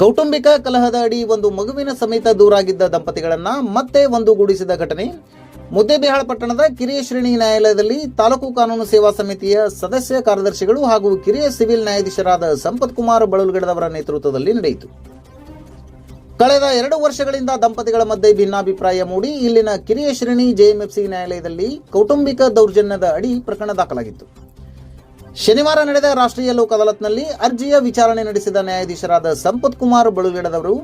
ಕೌಟುಂಬಿಕ ಕಲಹದ ಅಡಿ ಒಂದು ಮಗುವಿನ ಸಮೇತ ದೂರಾಗಿದ್ದ ದಂಪತಿಗಳನ್ನ ಮತ್ತೆ ಒಂದುಗೂಡಿಸಿದ ಘಟನೆ. ಮುದ್ದೇಬಿಹಾಳ ಪಟ್ಟಣದ ಕಿರಿಯ ಶ್ರೇಣಿ ನ್ಯಾಯಾಲಯದಲ್ಲಿ ತಾಲೂಕು ಕಾನೂನು ಸೇವಾ ಸಮಿತಿಯ ಸದಸ್ಯ ಕಾರ್ಯದರ್ಶಿಗಳು ಹಾಗೂ ಕಿರಿಯ ಸಿವಿಲ್ ನ್ಯಾಯಾಧೀಶರಾದ ಸಂಪತ್ ಕುಮಾರ್ ಬಳಲ್ಗಡದವರ ನೇತೃತ್ವದಲ್ಲಿ ನಡೆಯಿತು. ಕಳೆದ ಎರಡು ವರ್ಷಗಳಿಂದ ದಂಪತಿಗಳ ಮಧ್ಯೆ ಭಿನ್ನಾಭಿಪ್ರಾಯ ಮೂಡಿ ಇಲ್ಲಿನ ಕಿರಿಯ ಶ್ರೇಣಿ ಜೆಎಂಎಫ್ಸಿ ನ್ಯಾಯಾಲಯದಲ್ಲಿ ಕೌಟುಂಬಿಕ ದೌರ್ಜನ್ಯದ ಅಡಿ ಪ್ರಕರಣ ದಾಖಲಾಗಿತ್ತು. ಶನಿವಾರ ನಡೆದ ರಾಷ್ಟ್ರೀಯ ಲೋಕ್ ಅದಾಲತ್ನಲ್ಲಿ ಅರ್ಜಿಯ ವಿಚಾರಣೆ ನಡೆಸಿದ ನ್ಯಾಯಾಧೀಶರಾದ ಸಂಪತ್ ಕುಮಾರ್ ಬಳುಗೇಡದವರು,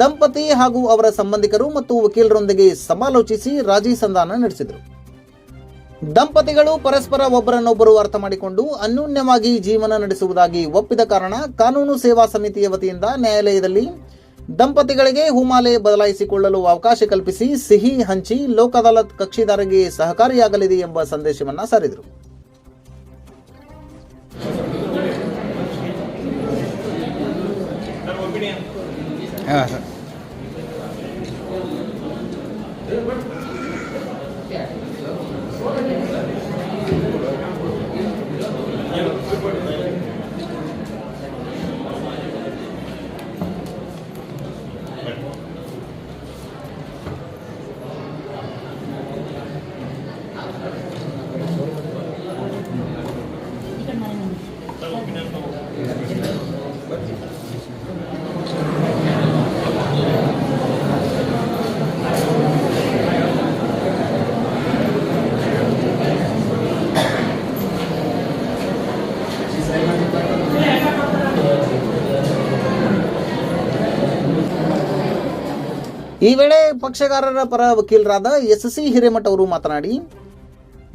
ದಂಪತಿ ಹಾಗೂ ಅವರ ಸಂಬಂಧಿಕರು ಮತ್ತು ವಕೀಲರೊಂದಿಗೆ ಸಮಾಲೋಚಿಸಿ ರಾಜಿ ಸಂಧಾನ ನಡೆಸಿದರು. ದಂಪತಿಗಳು ಪರಸ್ಪರ ಒಬ್ಬರನ್ನೊಬ್ಬರು ಅರ್ಥ ಮಾಡಿಕೊಂಡು ಅನ್ಯೋನ್ಯವಾಗಿ ಜೀವನ ನಡೆಸುವುದಾಗಿ ಒಪ್ಪಿದ ಕಾರಣ ಕಾನೂನು ಸೇವಾ ಸಮಿತಿಯ ವತಿಯಿಂದ ನ್ಯಾಯಾಲಯದಲ್ಲಿ ದಂಪತಿಗಳಿಗೆ ಹೂಮಾಲೆ ಬದಲಾಯಿಸಿಕೊಳ್ಳಲು ಅವಕಾಶ ಕಲ್ಪಿಸಿ ಸಿಹಿ ಹಂಚಿ ಲೋಕ ಅದಾಲತ್ ಕಕ್ಷಿದಾರರಿಗೆ ಸಹಕಾರಿಯಾಗಲಿದೆ ಎಂಬ ಸಂದೇಶವನ್ನು ಸಾರಿದರು. 哎、ಈ ವೇಳೆ ಪಕ್ಷಗಾರರ ಪರ ವಕೀಲರಾದ ಎಸ್ ಸಿ ಹಿರೇಮಠ ಅವರು ಮಾತನಾಡಿ,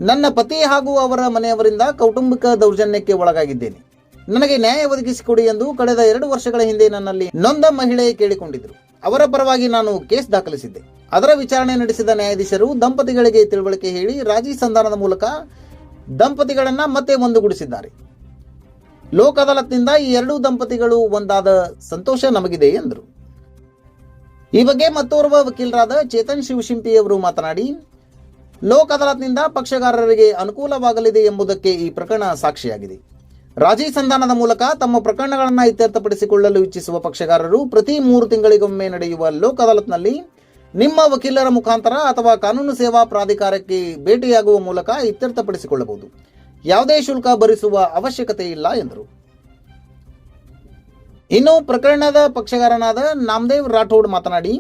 ನನ್ನ ಪತಿ ಹಾಗೂ ಅವರ ಮನೆಯವರಿಂದ ಕೌಟುಂಬಿಕ ದೌರ್ಜನ್ಯಕ್ಕೆ ಒಳಗಾಗಿದ್ದೇನೆ. ನನಗೆ ನ್ಯಾಯ ಒದಗಿಸಿಕೊಡಿ ಎಂದು ಕಳೆದ ಎರಡು ವರ್ಷಗಳ ಹಿಂದೆ ನನ್ನಲ್ಲಿ ನೊಂದ ಮಹಿಳೆ ಕೇಳಿಕೊಂಡಿದ್ದರು. ಅವರ ಪರವಾಗಿ ನಾನು ಕೇಸ್ ದಾಖಲಿಸಿದ್ದೆ. ಅದರ ವಿಚಾರಣೆ ನಡೆಸಿದ ನ್ಯಾಯಾಧೀಶರು ದಂಪತಿಗಳಿಗೆ ತಿಳುವಳಿಕೆ ಹೇಳಿ ರಾಜಿ ಸಂಧಾನದ ಮೂಲಕ ದಂಪತಿಗಳನ್ನು ಮತ್ತೆ ಒಂದುಗೂಡಿಸಿದ್ದಾರೆ. ಲೋಕ ಅದಾಲತ್ನಿಂದ ಈ ಎರಡೂ ದಂಪತಿಗಳು ಒಂದಾದ ಸಂತೋಷ ನಮಗಿದೆ ಎಂದರು. ಈ ಬಗ್ಗೆ ಮತ್ತೋರ್ವ ವಕೀಲರಾದ ಚೇತನ್ ಶಿವಶಿಂಪಿ ಅವರು ಮಾತನಾಡಿ, ಲೋಕ್ ಅದಾಲತ್ನಿಂದ ಪಕ್ಷಗಾರರಿಗೆ ಅನುಕೂಲವಾಗಲಿದೆ ಎಂಬುದಕ್ಕೆ ಈ ಪ್ರಕರಣ ಸಾಕ್ಷಿಯಾಗಿದೆ. ರಾಜಿ ಸಂಧಾನದ ಮೂಲಕ ತಮ್ಮ ಪ್ರಕರಣಗಳನ್ನು ಇತ್ಯರ್ಥಪಡಿಸಿಕೊಳ್ಳಲು ಇಚ್ಛಿಸುವ ಪಕ್ಷಗಾರರು ಪ್ರತಿ ಮೂರು ತಿಂಗಳಿಗೊಮ್ಮೆ ನಡೆಯುವ ಲೋಕ್ ಅದಾಲತ್ನಲ್ಲಿ ನಿಮ್ಮ ವಕೀಲರ ಮುಖಾಂತರ ಅಥವಾ ಕಾನೂನು ಸೇವಾ ಪ್ರಾಧಿಕಾರಕ್ಕೆ ಭೇಟಿಯಾಗುವ ಮೂಲಕ ಇತ್ಯರ್ಥಪಡಿಸಿಕೊಳ್ಳಬಹುದು. ಯಾವುದೇ ಶುಲ್ಕ ಭರಿಸುವ ಅವಶ್ಯಕತೆ ಇಲ್ಲ ಎಂದರು. ಇನ್ನು ಪ್ರಕರಣದ ಪಕ್ಷಗಾರನಾದ ನಾಮದೇವ್ ರಾಠೋಡ್ ಮಾತನಾಡಿ,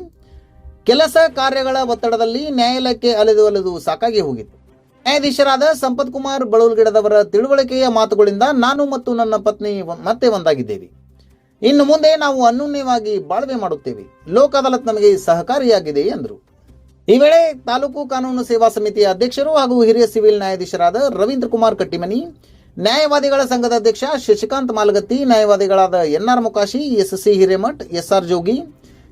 ಕೆಲಸ ಕಾರ್ಯಗಳ ಒತ್ತಡದಲ್ಲಿ ನ್ಯಾಯಾಲಯಕ್ಕೆ ಅಲೆದು ಅಲೆದು ಸಾಕಾಗಿ ಹೋಗಿತ್ತು. ನ್ಯಾಯಾಧೀಶರಾದ ಸಂಪತ್ ಕುಮಾರ್ ಬಳೂಲ್ಗಿಡದವರ ತಿಳುವಳಿಕೆಯ ಮಾತುಗಳಿಂದ ನಾನು ಮತ್ತು ನನ್ನ ಪತ್ನಿ ಮತ್ತೆ ಒಂದಾಗಿದ್ದೇವೆ. ಇನ್ನು ಮುಂದೆ ನಾವು ಅನ್ಯೂನ್ಯವಾಗಿ ಬಾಳ್ವೆ ಮಾಡುತ್ತೇವೆ. ಲೋಕ ಅದಾಲತ್ ನಮಗೆ ಸಹಕಾರಿಯಾಗಿದೆ, ಎಂದರು. ಈ ವೇಳೆ ತಾಲೂಕು ಕಾನೂನು ಸೇವಾ ಸಮಿತಿಯ ಅಧ್ಯಕ್ಷರು ಹಾಗೂ ಹಿರಿಯ ಸಿವಿಲ್ ನ್ಯಾಯಾಧೀಶರಾದ ರವೀಂದ್ರ ಕುಮಾರ್ ಕಟ್ಟಿಮನಿ ನ್ಯಾಯವಾದಿಗಳ ಸಂಘದ ಅಧ್ಯಕ್ಷ Shashikant Malagatti, ನ್ಯಾಯವಾದಿಗಳಾದ NR Mukashi S C Hiremath, SR Jogi,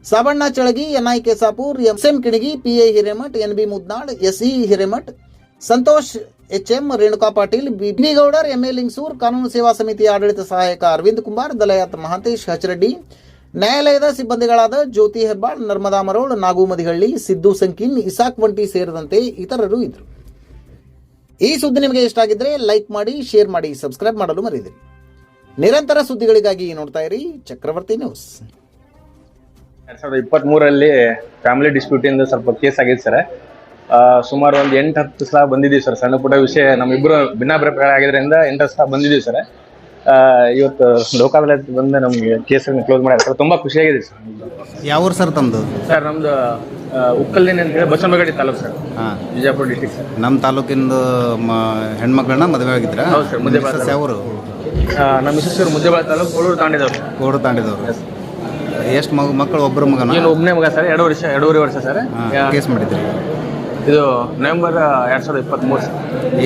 Sabanna Chalagi, NI Kesapur MM Kinagi, PA Hiremath, NB Mudnal, SE Hiremath, Santosh H M Renuka Patil Bibigowdar Gowdar, MA Lingsur, ಕಾನೂನು ಸೇವಾ ಸಮಿತಿಯ ಆಡಳಿತ ಸಹಾಯಕ ಅರವಿಂದ್ ಕುಮಾರ್ ದಲಯಾತ್ ಮಹಾಂತೇಶ್, ಹಚರೆಡ್ಡಿ, ನ್ಯಾಯಾಲಯದ ಸಿಬ್ಬಂದಿಗಳಾದ ಜ್ಯೋತಿ ಹೆಬ್ಬಾಳ್, ನರ್ಮದಾ ಮರೋಳ್, ನಾಗು ಮದಿಹಳ್ಳಿ, ಸಿದ್ದು ಸಂಕೀನ್, ಇಸಾಕ್ ವಂಟಿ ಸೇರಿದಂತೆ ಇತರರು ಇದ್ದರು. ಈ ಸುದ್ದಿ ನಿಮಗೆ ಇಷ್ಟ ಆಗಿದ್ರೆ ಲೈಕ್ ಮಾಡಿ ಶೇರ್ ಮಾಡಿ ಸಬ್ಸ್ಕ್ರೈಬ್ ಮಾಡಲು ಮರೆಯದಿರಿ. ನಿರಂತರ ಸುದ್ದಿಗಳಿಗಾಗಿ ನೋಡ್ತಾ ಇರಿ ಚಕ್ರವರ್ತಿ ನ್ಯೂಸ್ ಎರಡ್ ಸಾವಿರದ ಇಪ್ಪತ್ತ್ ಮೂರಲ್ಲಿ ಫ್ಯಾಮಿಲಿ ಡಿಸ್ಪ್ಯೂಟ್ ಇಂದ ಸ್ವಲ್ಪ ಕೇಸ್ ಆಗಿದೆ ಸರ್ ಸುಮಾರು ಒಂದು ಎಂಟು ಹತ್ತು ಸಲ ಬಂದಿದ್ದೀವಿ ಸರ್ ಸಣ್ಣ ಪುಟ್ಟ ವಿಷಯ, ನಮ್ಮಿಬ್ರು ಭಿನ್ನಾಭಿಪ್ರಾಯ ಆಗಿದ್ರಿಂದ ಎಂಟು ಹತ್ತು ಸಲ ಬಂದಿದ್ದೀವಿ ಸರ್ ಇವತ್ತು ಲೋಕಾದಲ್ಲಿ ಬಂದು ನಮ್ಗೆ ಕೇಸನ್ನು ಕ್ಲೋಸ್ ಮಾಡ್ಯಾರ. ಸರ್ ತುಂಬಾ ಖುಷಿಯಾಗಿದೆ ಸರ್. ಯಾವ ಊರು ಸರ್ ತಮ್ಮದು ಸರ್ ನಮ್ದು ಉಕ್ಕಲ್ಲಿನ ಅಂತ ಹೇಳಿ ಬಸವನಗಡಿ ತಾಲೂಕು ಸರ್. ಹಾಂ. Vijayapura district sir. ನಮ್ಮ ತಾಲೂಕಿಂದು ಮ ಹೆಣ್ಮಕ್ಳನ್ನ ಮದುವೆ ಆಗಿದ್ರ. ಹೌದು ಸರ್, ಮುದ್ದೆ ಬಾಳ ಯಾವ ಊರು ಆ, ನಮ್ಮ ಹೆಸರು ಮುದ್ದೆಬಾಳ ತಾಲೂಕು ಕೋಳೂರು ತಾಂಡಿದವ್ರು. ಕೋಡು ತಾಂಡಿದವರು. ಎಷ್ಟು ಮಗು ಮಕ್ಕಳು ಒಬ್ಬರು ಮಗನ? ಏನು ಒಬ್ಬನೇ ಮಗ ಸರ್ ಎರಡು ವರ್ಷ ಎರಡೂವರೆ ವರ್ಷ ಸರ್. ಕೇಸ್ ಮಾಡಿದ್ರಿ. ಇದು ನವೆಂಬರ್ ಎರಡು ಸಾವಿರದ ಇಪ್ಪತ್ತ್ಮೂರು ಸರ್.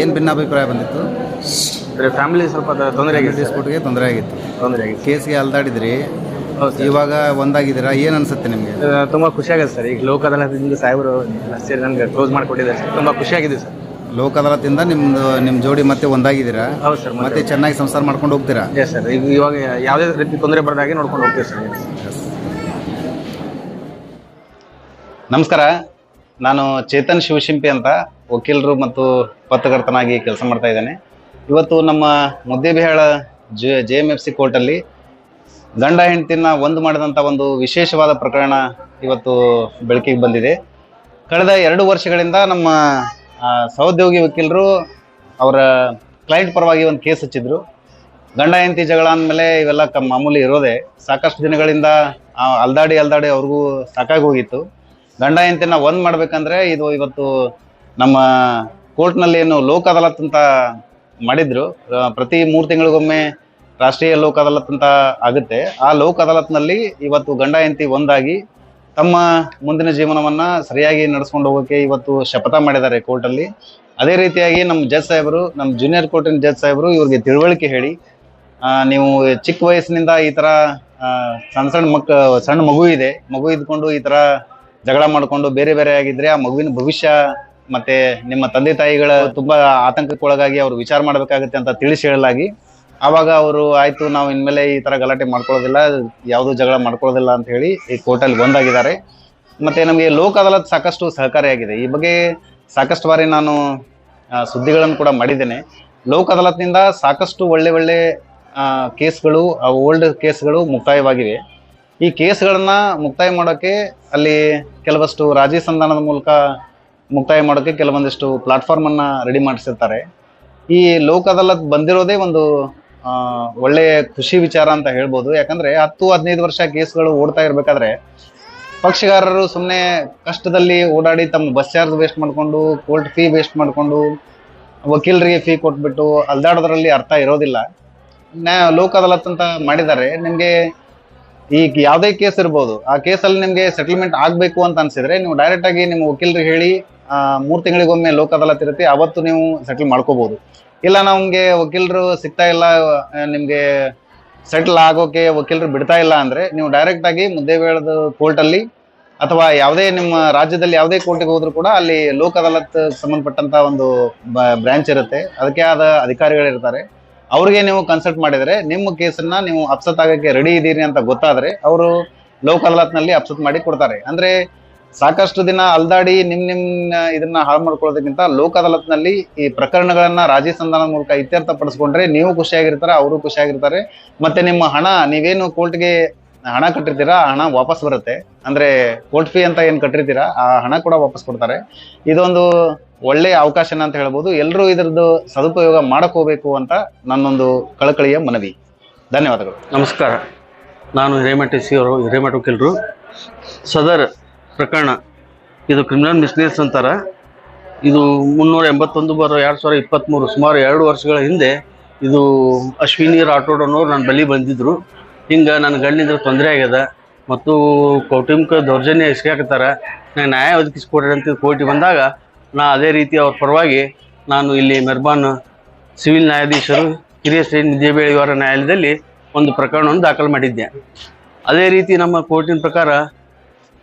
ಏನು ಭಿನ್ನಾಭಿಪ್ರಾಯ ಬಂದಿತ್ತು? ಫ್ಯಾಮಿಲಿ ಸ್ವಲ್ಪ ತೊಂದರೆ ಆಗಿದೆ ಡಿಸ್ಪ್ಯೂಟ್ಗೆ ತೊಂದರೆ ಆಗಿತ್ತು. ತೊಂದರೆ ಆಗಿತ್ತು. ಕೇಸ್ಗೆ ಅಲ್ದಾಡಿದ್ರಿ ಇವಾಗ ಒಂದಾಗಿದ್ದೀರಾ? ಏನ್ ಅನ್ಸುತ್ತೆ ನಿಮಗೆ? ತುಂಬ ಖುಷಿ ಆಗುತ್ತೆ ಸರ್. ಈಗ ಲೋಕ ಅದಾಲತ್ದಿಂದ ಸಾಹೇಬರು ಸೇರಿ ನನಗೆ ಕ್ಲೋಸ್ ಮಾಡಿಕೊಟ್ಟಿದ್ದಾರೆ ಸರ್. ತುಂಬಾ ಖುಷಿಯಾಗಿದೆ ಆಗಿದೆ ಸರ್. ಲೋಕ ಅದಾಲತಿಂದ ನಿಮ್ದು ನಿಮ್ ಜೋಡಿ ಮತ್ತೆ ಒಂದಾಗಿದ್ದೀರಾ? ಹೌದು ಸರ್ ಮತ್ತೆ ಚೆನ್ನಾಗಿ ಸಂಸಾರ ಮಾಡ್ಕೊಂಡು ಹೋಗ್ತೀರಾ? ಎಸ್ ಸರ್ ಈಗ ಇವಾಗ ಯಾವುದೇ ರೀತಿ ತೊಂದರೆ ಬರದಾಗೆ ನೋಡ್ಕೊಂಡು ಹೋಗ್ತೀವಿ ಸರ್. ನಮಸ್ಕಾರ. ನಾನು ಚೇತನ್ ಶಿವಶಿಂಪಿ ಅಂತ ವಕೀಲರು ಮತ್ತು ಪತ್ರಕರ್ತನಾಗಿ ಕೆಲಸ ಮಾಡ್ತಾ ಇದ್ದೇನೆ. ಇವತ್ತು ನಮ್ಮ Muddebihal J J M F C ಕೋರ್ಟಲ್ಲಿ ಗಂಡ ಹೆಂಡತಿನ ಒಂದು ಮಾಡಿದಂಥ ಒಂದು ವಿಶೇಷವಾದ ಪ್ರಕರಣ ಇವತ್ತು ಬೆಳಕಿಗೆ ಬಂದಿದೆ. ಕಳೆದ ಎರಡು ವರ್ಷಗಳಿಂದ ನಮ್ಮ ಸಹೋದ್ಯೋಗಿ ವಕೀಲರು ಅವರ ಕ್ಲೈಂಟ್ ಪರವಾಗಿ ಒಂದು ಕೇಸ್ ಹಚ್ಚಿದ್ರು. ಗಂಡ ಹೆಂಡತಿ ಜಗಳ ಅಂದಮೇಲೆ ಇವೆಲ್ಲ ಕ, ಮಾಮೂಲಿ ಇರೋದೆ. ಸಾಕಷ್ಟು ದಿನಗಳಿಂದ ಅಲ್ದಾಡಿ ಅಲ್ದಾಡಿ ಅವ್ರಿಗೂ ಸಾಕಾಗಿ ಹೋಗಿತ್ತು. ಗಂಡ ಹೆಂಡತಿನ ಒಂದು ಮಾಡ್ಬೇಕಂದ್ರೆ ಇದು ಇವತ್ತು ನಮ್ಮ ಕೋರ್ಟ್ನಲ್ಲಿ ಏನು ಲೋಕ ಅದಾಲತ್ ಅಂತ ಮಾಡಿದ್ರು. ಪ್ರತಿ ಮೂರು ತಿಂಗಳಿಗೊಮ್ಮೆ ರಾಷ್ಟ್ರೀಯ ಲೋಕ ಅದಾಲತ್ ಅಂತ ಆಗುತ್ತೆ. ಆ ಲೋಕ ಅದಾಲತ್ನಲ್ಲಿ ಇವತ್ತು ಗಂಡ ಹೆಂಡತಿ ಒಂದಾಗಿ ತಮ್ಮ ಮುಂದಿನ ಜೀವನವನ್ನ ಸರಿಯಾಗಿ ನಡೆಸ್ಕೊಂಡು ಹೋಗೋಕೆ ಇವತ್ತು ಶಪಥ ಮಾಡಿದ್ದಾರೆ ಕೋರ್ಟಲ್ಲಿ. ಅದೇ ರೀತಿಯಾಗಿ ನಮ್ಮ ಜಜ್ ಸಾಹೇಬರು, ನಮ್ಮ ಜೂನಿಯರ್ ಕೋರ್ಟಿನ ಜಜ್ ಸಾಹೇಬರು ಇವ್ರಿಗೆ ತಿಳುವಳಿಕೆ ಹೇಳಿ ನೀವು ಚಿಕ್ಕ ವಯಸ್ಸಿನಿಂದ ಈ ತರ ಸಣ್ಣ ಸಣ್ಣ ಮಕ್ಕ ಸಣ್ಣ ಮಗು ಇದೆ. ಮಗು ಇದ್ಕೊಂಡು ಈ ತರ ಜಗಳ ಮಾಡ್ಕೊಂಡು ಬೇರೆ ಬೇರೆ ಆಗಿದ್ರೆ ಆ ಮಗುವಿನ ಭವಿಷ್ಯ ಮತ್ತೆ ನಿಮ್ಮ ತಂದೆ ತಾಯಿಗಳ ತುಂಬಾ ಆತಂಕಕ್ಕೊಳಗಾಗಿ ಅವರು ವಿಚಾರ ಮಾಡಬೇಕಾಗುತ್ತೆ ಅಂತ ತಿಳಿಸಿ ಹೇಳಲಾಗಿ. ಆವಾಗ ಅವರು, ಆಯ್ತು, ನಾವು ಇನ್ಮೇಲೆ ಈ ತರ ಗಲಾಟೆ ಮಾಡ್ಕೊಳ್ಳೋದಿಲ್ಲ, ಯಾವುದು ಜಗಳ ಮಾಡ್ಕೊಳ್ಳೋದಿಲ್ಲ ಅಂತ ಹೇಳಿ ಈ ಕೋರ್ಟಲ್ಲಿ ಒಂದಾಗಿದ್ದಾರೆ ಮತ್ತೆ ನಮಗೆ ಲೋಕ ಅದಾಲತ್ ಸಾಕಷ್ಟು ಸಹಕಾರಿಯಾಗಿದೆ ಈ ಬಗ್ಗೆ ಸಾಕಷ್ಟು ಬಾರಿ ನಾನು ಸುದ್ದಿಗಳನ್ನು ಕೂಡ ಮಾಡಿದ್ದೇನೆ. ಲೋಕ ಅದಾಲತ್ನಿಂದ ಸಾಕಷ್ಟು ಒಳ್ಳೆ ಒಳ್ಳೆ ಕೇಸ್ಗಳು ಓಲ್ಡ್ ಕೇಸ್ಗಳು ಮುಕ್ತಾಯವಾಗಿವೆ. ಈ ಕೇಸ್ಗಳನ್ನು ಮುಕ್ತಾಯ ಮಾಡೋಕೆ ಅಲ್ಲಿ ಕೆಲವಷ್ಟು ರಾಜಿ ಸಂಧಾನದ ಮೂಲಕ ಮುಕ್ತಾಯ ಮಾಡೋಕ್ಕೆ ಕೆಲವೊಂದಿಷ್ಟು ಪ್ಲಾಟ್ಫಾರ್ಮ್ ಅನ್ನ ರೆಡಿ ಮಾಡಿಸಿರ್ತಾರೆ. ಈ ಲೋಕ್ ಬಂದಿರೋದೇ ಒಂದು ಒಳ್ಳೆಯ ಒಳ್ಳೆ ಖುಷಿ ವಿಚಾರ ಅಂತ ಹೇಳ್ಬೋದು. ಯಾಕಂದ್ರೆ ಹತ್ತು, ಹದಿನೈದು ವರ್ಷ ಕೇಸ್ಗಳು ಓಡ್ತಾ ಇರ್ಬೇಕಾದ್ರೆ ಪಕ್ಷಗಾರರು ಸುಮ್ಮನೆ ಕಷ್ಟದಲ್ಲಿ ಓಡಾಡಿ ತಮ್ಮ ಬಸ್ ಚಾರ್ಜ್ ವೇಸ್ಟ್ ಮಾಡಿಕೊಂಡು ಕೋರ್ಟ್ ಫೀ ವೇಸ್ಟ್ ಮಾಡಿಕೊಂಡು, ವಕೀಲರಿಗೆ ಫೀ ಕೊಟ್ಬಿಟ್ಟು ಅಲ್ದಾಡೋದ್ರಲ್ಲಿ ಅರ್ಥ ಇರೋದಿಲ್ಲ. ನ್ಯಾಯ ಲೋಕ್ ಅದಾಲತ್ ಅಂತ ಮಾಡಿದ್ದಾರೆ. ನಿಮಗೆ ಈಗ ಯಾವುದೇ ಕೇಸ್ ಇರ್ಬೋದು, ಆ ಕೇಸಲ್ಲಿ ನಿಮಗೆ ಸೆಟಲ್ಮೆಂಟ್ ಆಗಬೇಕು ಅಂತ ಅನ್ಸಿದ್ರೆ ನೀವು ಡೈರೆಕ್ಟಾಗಿ ನಿಮ್ಮ ವಕೀಲರಿಗೆ ಹೇಳಿ ಮೂರ್ ತಿಂಗಳಿಗೊಮ್ಮೆ ಲೋಕ್ ಅದಾಲತ್ ಇರುತ್ತೆ, ಅವತ್ತು ನೀವು ಸೆಟ್ಲ್ ಮಾಡ್ಕೋಬಹುದು ಇಲ್ಲ ನಮ್ಗೆ ವಕೀಲರು ಸಿಗ್ತಾ ಇಲ್ಲ ನಿಮಗೆ ಸೆಟಲ್ ಆಗೋಕೆ ವಕೀಲರು ಬಿಡ್ತಾ ಇಲ್ಲ ಅಂದ್ರೆ ನೀವು ಡೈರೆಕ್ಟ್ ಆಗಿ ಮುದ್ದೇಬೇಳದ ಕೋರ್ಟ್ ಅಲ್ಲಿ ಅಥವಾ ಯಾವುದೇ ನಿಮ್ಮ ರಾಜ್ಯದಲ್ಲಿ ಯಾವುದೇ ಕೋರ್ಟಿಗೆ ಹೋದ್ರು ಕೂಡ ಅಲ್ಲಿ ಲೋಕ್ ಅದಾಲತ್ ಸಂಬಂಧಪಟ್ಟಂತ ಒಂದು ಬ್ರಾಂಚ್ ಇರುತ್ತೆ. ಅದಕ್ಕೆ ಆದ ಅಧಿಕಾರಿಗಳಿರ್ತಾರೆ ಅವ್ರಿಗೆ ನೀವು ಕನ್ಸಲ್ಟ್ ಮಾಡಿದ್ರೆ ನಿಮ್ಮ ಕೇಸನ್ನ ನೀವು ಅಪ್ಸತ್ ಆಗೋಕ್ಕೆ ರೆಡಿ ಇದ್ದೀರಿ ಅಂತ ಗೊತ್ತಾದ್ರೆ ಅವರು ಲೋಕ್ ಅದಾಲತ್ನಲ್ಲಿ ಅಪ್ಸತ್ ಮಾಡಿ ಕೊಡ್ತಾರೆ. ಅಂದ್ರೆ ಸಾಕಷ್ಟು ದಿನ ಅಲ್ದಾಡಿ ನಿಮ್ ನಿಮ್ ಇದನ್ನ ಹಾಳು ಮಾಡ್ಕೊಳ್ಳೋದಕ್ಕಿಂತ ಲೋಕ ಅದಾಲತ್ನಲ್ಲಿ ಈ ಪ್ರಕರಣಗಳನ್ನ ರಾಜಿ ಸಂಧಾನದ ಮೂಲಕ ಇತ್ಯರ್ಥ ಪಡಿಸ್ಕೊಂಡ್ರೆ ನೀವು ಖುಷಿಯಾಗಿರ್ತಾರೆ, ಅವರು ಖುಷಿಯಾಗಿರ್ತಾರೆ. ಮತ್ತೆ ನಿಮ್ಮ ಹಣ, ನೀವೇನು ಕೋರ್ಟ್ಗೆ ಹಣ ಕಟ್ಟಿರ್ತೀರಾ ಹಣ ವಾಪಸ್ ಬರುತ್ತೆ. ಅಂದ್ರೆ ಕೋರ್ಟ್ ಫೀ ಅಂತ ಏನ್ ಕಟ್ಟಿರ್ತೀರಾ, ಆ ಹಣ ಕೂಡ ವಾಪಸ್ ಕೊಡ್ತಾರೆ. ಇದೊಂದು ಒಳ್ಳೆಯ ಅವಕಾಶನ ಅಂತ ಹೇಳ್ಬೋದು. ಎಲ್ಲರೂ ಇದರದ್ದು ಸದುಪಯೋಗ ಮಾಡಕೋಬೇಕು ಅಂತ ನನ್ನೊಂದು ಕಳಕಳಿಯ ಮನವಿ. ಧನ್ಯವಾದಗಳು. ನಮಸ್ಕಾರ. ನಾನು ಹಿರೇಮಠ ಸಿ, ಅವರು ಹಿರೇಮಠ ವಕೀಲರು. ಸದರ್ ಪ್ರಕರಣ. ಇದು ಕ್ರಿಮಿನಲ್ ಮಿಸ್ನೇಸ್ ಅಂತಾರೆ. ಇದು ಮುನ್ನೂರ ಎಂಬತ್ತೊಂದು ಬಾರ ಎರಡು ಸಾವಿರ ಇಪ್ಪತ್ತ್ಮೂರು ಸುಮಾರು ಎರಡು ವರ್ಷಗಳ ಹಿಂದೆ ಇದು ಅಶ್ವಿನಿ ರಾಠೋಡ್ ಅನ್ನೋರು ನನ್ನ ಬಳಿ ಬಂದಿದ್ದರು ಹಿಂಗೆ ನನ್ನ ಗಂಡಿಂದ ತೊಂದರೆ ಆಗ್ಯದ. ಮತ್ತು ಕೌಟುಂಬಿಕ ದೌರ್ಜನ್ಯ ಎಸಗಾಕತ್ತಾರ ನಾನು ನ್ಯಾಯ ಒದಗಿಸ್ಕೊಡ್ರಿ ಅಂತ ಕೋರ್ಟಿ ಬಂದಾಗ ನಾ ಅದೇ ರೀತಿ ಅವ್ರ ಪರವಾಗಿ ನಾನು ಇಲ್ಲಿ ಮೆರ್ಬಾನ್ ಸಿವಿಲ್ ನ್ಯಾಯಾಧೀಶರು, ಹಿರಿಯ ಶ್ರೀ ನಿಜಬೇಳಿಯವರ ನ್ಯಾಯಾಲಯದಲ್ಲಿ ಒಂದು ಪ್ರಕರಣವನ್ನು ದಾಖಲು ಮಾಡಿದ್ದೆ. ಅದೇ ರೀತಿ ನಮ್ಮ ಕೋರ್ಟಿನ ಪ್ರಕಾರ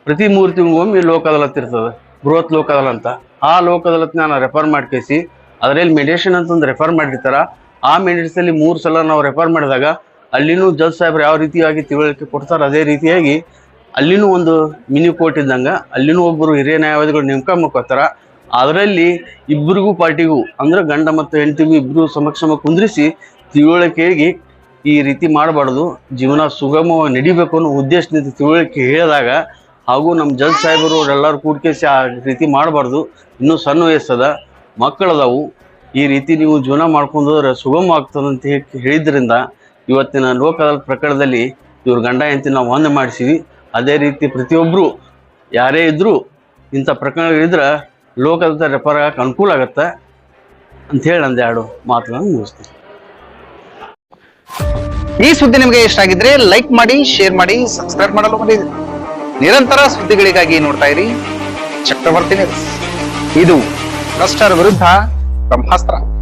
ಪ್ರತಿ ಮೂರು ತಿಂಗಳಿಗೊಮ್ಮೆ ಲೋಕ ಇರ್ತದೆ. ಬೃಹತ್ ಲೋಕ ಅಂತ ಆ ಲೋಕ ನಾನು ರೆಫರ್ ಮಾಡ್ಕೇಸಿ, ಅದರಲ್ಲಿ ಮೆಡಿಟೇಷನ್ ಅಂತಂದು ರೆಫರ್ ಮಾಡಿರ್ತಾರ. ಆ ಮೆಡಿಟೇಷನಲ್ಲಿ ಮೂರು ಸಲ ನಾವು ರೆಫರ್ ಮಾಡಿದಾಗ, ಅಲ್ಲಿನೂ ಜಜ್ ಸಾಹೇಬ್ರು ಯಾವ ರೀತಿಯಾಗಿ ತಿಳುವಳಿಕೆ ಕೊಡ್ತಾರೆ, ಅದೇ ರೀತಿಯಾಗಿ ಅಲ್ಲಿನೂ ಒಂದು ಮಿನಿ ಕೋರ್ಟ್ ಇದ್ದಂಗ, ಅಲ್ಲಿನೂ ಒಬ್ಬರು ಹಿರಿಯ ನ್ಯಾಯವಾದಿಗಳು ನೇಮಕ ಅದರಲ್ಲಿ ಇಬ್ಬರಿಗೂ ಪಾರ್ಟಿಗೂ, ಅಂದ್ರೆ ಗಂಡ ಮತ್ತು ಹೆಂಡತಿಗೂ ಇಬ್ಬರು ಸಮಕ್ಷಮ ಕುಂದ್ರಿಸಿ ತಿಳುವಳಿಕೆಗೆ ಈ ರೀತಿ ಮಾಡಬಾರ್ದು. ಜೀವನ ಸುಗಮವಾಗಿ ನಡಿಬೇಕು ಅನ್ನೋ ಉದ್ದೇಶದಿಂದ ತಿಳುವಳಿಕೆ ಹೇಳಿದಾಗ ಹಾಗೂ ನಮ್ಮ ಜಜ್ ಸಾಹೇಬರು ಅವರೆಲ್ಲರೂ ಕೂಡ್ಕೇಸಿ ಆ ರೀತಿ ಮಾಡಬಾರ್ದು. ಇನ್ನೂ ಸಣ್ಣ ವಯಸ್ಸದ ಮಕ್ಕಳದಾವು. ಈ ರೀತಿ ನೀವು ಜೀವನ ಮಾಡ್ಕೊಂಡ್ರೆ ಸುಗಮ ಆಗ್ತದೆ ಅಂತ ಹೇಳಿ ಹೇಳಿದ್ರಿಂದ ಇವತ್ತಿನ ಲೋಕ ಅದಾಲತ್ ಪ್ರಕರಣದಲ್ಲಿ ಇವ್ರ ಗಂಡ ಹೆಂಡತಿ ನಾವು ಹೊಂದ ಮಾಡಿಸಿವಿ. ಅದೇ ರೀತಿ ಪ್ರತಿಯೊಬ್ಬರು ಯಾರೇ ಇದ್ದರೂ ಇಂಥ ಪ್ರಕರಣಗಳಿದ್ರೆ ಲೋಕದ ರೆಫರ್ ಆಗಕ್ಕೆ ಅನುಕೂಲ ಆಗತ್ತೆ ಅಂತ ಹೇಳಿ ಒಂದು ಎರಡು ಮಾತುಗಳನ್ನು ಮುಗಿಸ್ತೀನಿ. ಈ ಸುದ್ದಿ ನಿಮಗೆ ಇಷ್ಟ ಆಗಿದ್ರೆ ಲೈಕ್ ಮಾಡಿ, ಶೇರ್ ಮಾಡಿ, ಸಬ್ಸ್ಕ್ರೈಬ್ ಮಾಡಲು ಮರೆಯದಿರಿ ನಿರಂತರ ಸುದ್ದಿಗಳಿಗಾಗಿ ನೋಡ್ತಾ ಇರಿ. ಚಕ್ರವರ್ತಿ ಇದು ಭ್ರಷ್ಟರ ವಿರುದ್ಧ ಬ್ರಹ್ಮಾಸ್ತ್ರ.